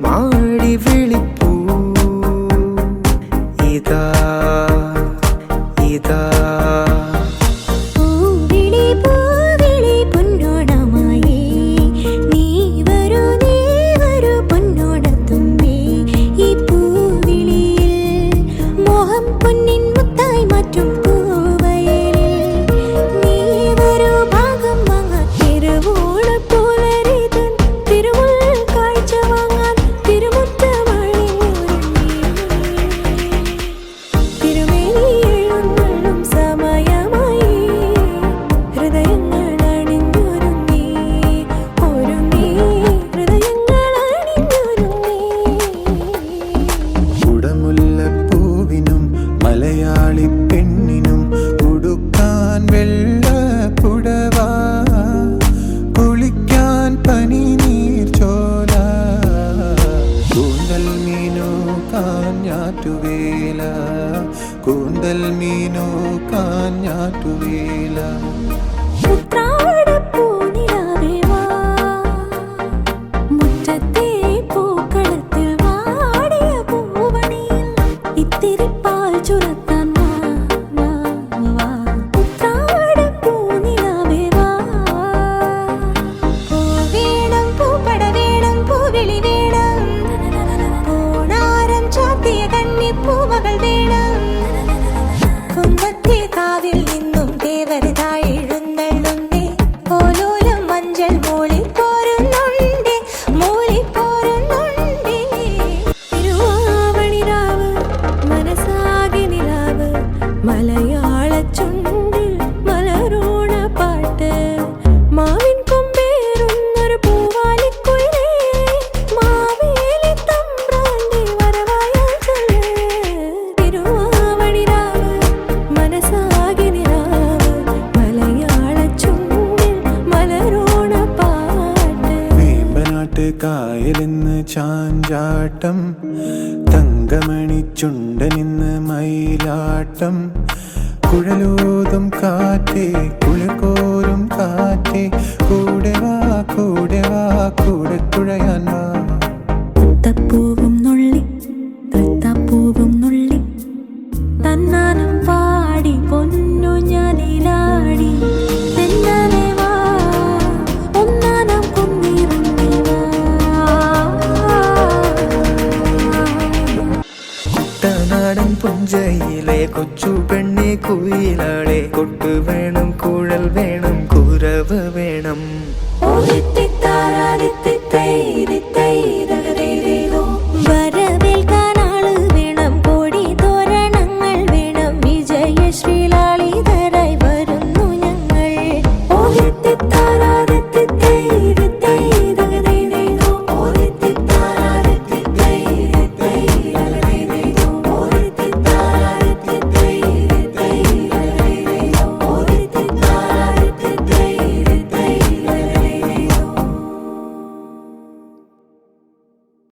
മാടി വിളിപ്പൂ. ഇതാ ഇതാ. ഞാറ്റുവേല കൂന്തൽ മീനോ കാഞ്ഞാറ്റുവേല. வெளிவே ചാഞ്ചാട്ടം തങ്കമണിച്ചുണ്ടനിന്ന് മയിലാട്ടം. കുഴലോതും കാറ്റേ കുഴക്കോരും കാറ്റേ. കൂടെ വാ കൂടെ വാ കൂടെ കുഴയാൻ വാ. പുഞ്ചയിലെ കൊച്ചു പെണ്ണി കുയിലാളെ കൊട്ടു വേണം കുഴൽ വേണം